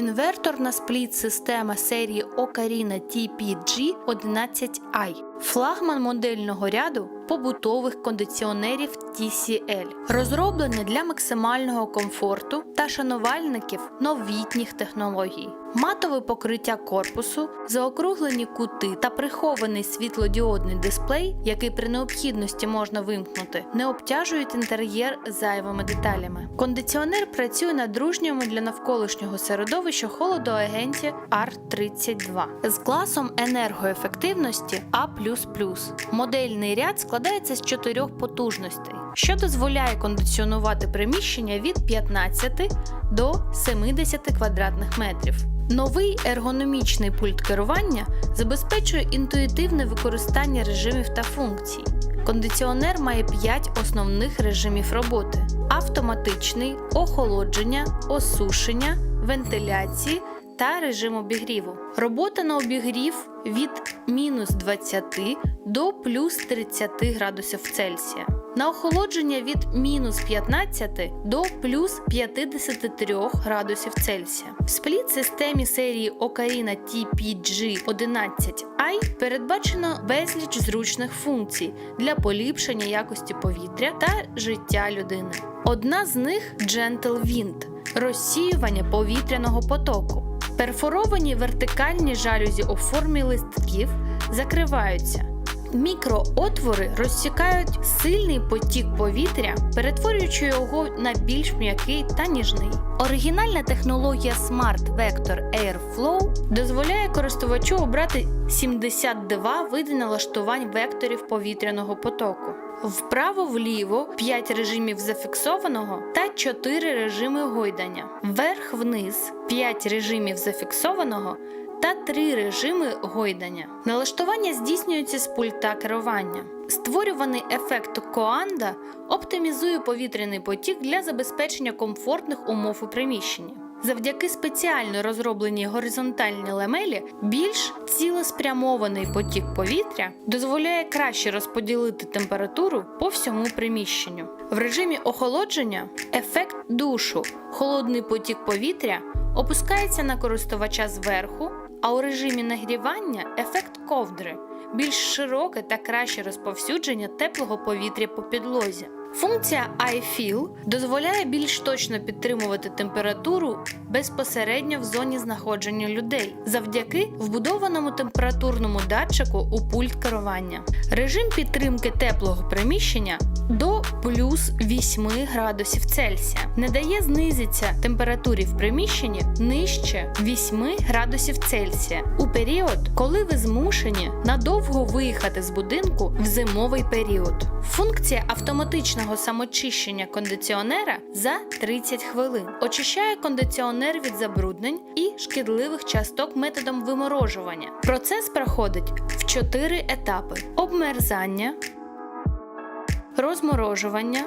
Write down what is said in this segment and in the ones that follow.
Інверторна спліт-система серії Ocarina TPG11i. Флагман модельного ряду побутових кондиціонерів TCL, розроблена для максимального комфорту та шанувальників новітніх технологій. Матове покриття корпусу, заокруглені кути та прихований світлодіодний дисплей, який при необхідності можна вимкнути, не обтяжують інтер'єр зайвими деталями. Кондиціонер працює на дружньому для навколишнього середовища холодоагенті R32 з класом енергоефективності А. Модельний ряд складається з чотирьох потужностей, що дозволяє кондиціонувати приміщення від 15 до 70 квадратних метрів. Новий ергономічний пульт керування забезпечує інтуїтивне використання режимів та функцій. Кондиціонер має 5 основних режимів роботи: автоматичний, охолодження, осушення, вентиляції та режим обігріву. Робота на обігрів від мінус 20 до плюс 30 градусів Цельсія. На охолодження від мінус 15 до плюс 53 градусів Цельсія. В спліт-системі серії Ocarina TPG11i передбачено безліч зручних функцій для поліпшення якості повітря та життя людини. Одна з них Gentle Wind – розсіювання повітряного потоку. Перфоровані вертикальні жалюзі у формі листків закриваються. Мікроотвори розсікають сильний потік повітря, перетворюючи його на більш м'який та ніжний. Оригінальна технологія Smart Vector Airflow дозволяє користувачу обрати 72 види налаштувань векторів повітряного потоку. Вправо-вліво 5 режимів зафіксованого та 4 режими гойдання. Вверх-вниз 5 режимів зафіксованого та 3 режими гойдання. Налаштування здійснюється з пульта керування. Створюваний ефект Коанда оптимізує повітряний потік для забезпечення комфортних умов у приміщенні. Завдяки спеціально розробленій горизонтальній ламелі більш цілеспрямований потік повітря дозволяє краще розподілити температуру по всьому приміщенню. В режимі охолодження ефект душу, холодний потік повітря опускається на користувача зверху, а у режимі нагрівання ефект ковдри більш широке та краще розповсюдження теплого повітря по підлозі. Функція iFeel дозволяє більш точно підтримувати температуру безпосередньо в зоні знаходження людей завдяки вбудованому температурному датчику у пульт керування. Режим підтримки теплого приміщення до плюс 8 градусів Цельсія не дає знизитися температурі в приміщенні нижче 8 градусів Цельсія у період, коли ви змушені надовго виїхати з будинку в зимовий період. Функція автоматичного самочищення кондиціонера за 30 хвилин очищає кондиціонер від забруднень і шкідливих часток методом виморожування. Процес проходить в 4 етапи: обмерзання, розморожування,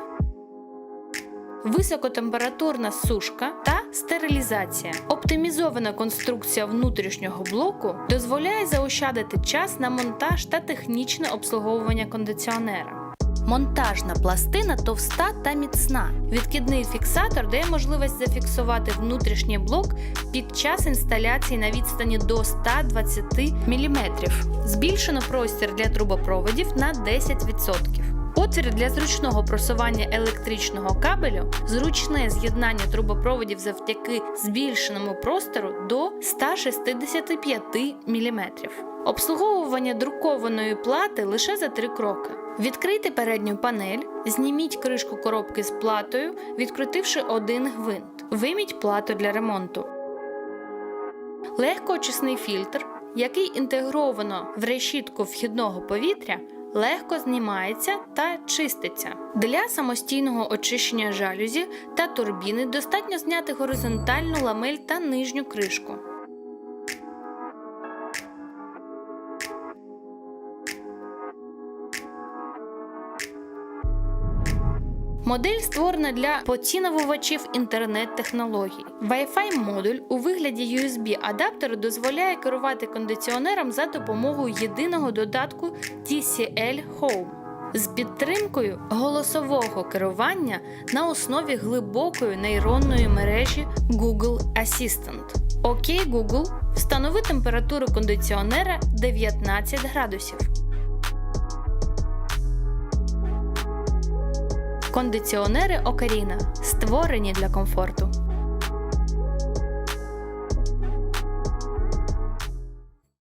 високотемпературна сушка та стерилізація. Оптимізована конструкція внутрішнього блоку дозволяє заощадити час на монтаж та технічне обслуговування кондиціонера. Монтажна пластина товста та міцна. Відкидний фіксатор дає можливість зафіксувати внутрішній блок під час інсталяції на відстані до 120 мм. Збільшено простір для трубопроводів на 10%. Отвір для зручного просування електричного кабелю, зручне з'єднання трубопроводів завдяки збільшеному простору до 165 мм. Обслуговування друкованої плати лише за три кроки. Відкрийте передню панель, зніміть кришку коробки з платою, відкрутивши один гвинт. Виміть плату для ремонту. Легкоочисний фільтр, який інтегровано в решітку вхідного повітря, легко знімається та чиститься. Для самостійного очищення жалюзі та турбіни достатньо зняти горизонтальну ламель та нижню кришку. Модель створена для поціновувачів інтернет-технологій. Wi-Fi модуль у вигляді USB-адаптеру дозволяє керувати кондиціонером за допомогою єдиного додатку TCL Home з підтримкою голосового керування на основі глибокої нейронної мережі Google Assistant. Окей, Google, встанови температуру кондиціонера 19 градусів. Кондиціонери Окаріна створені для комфорту.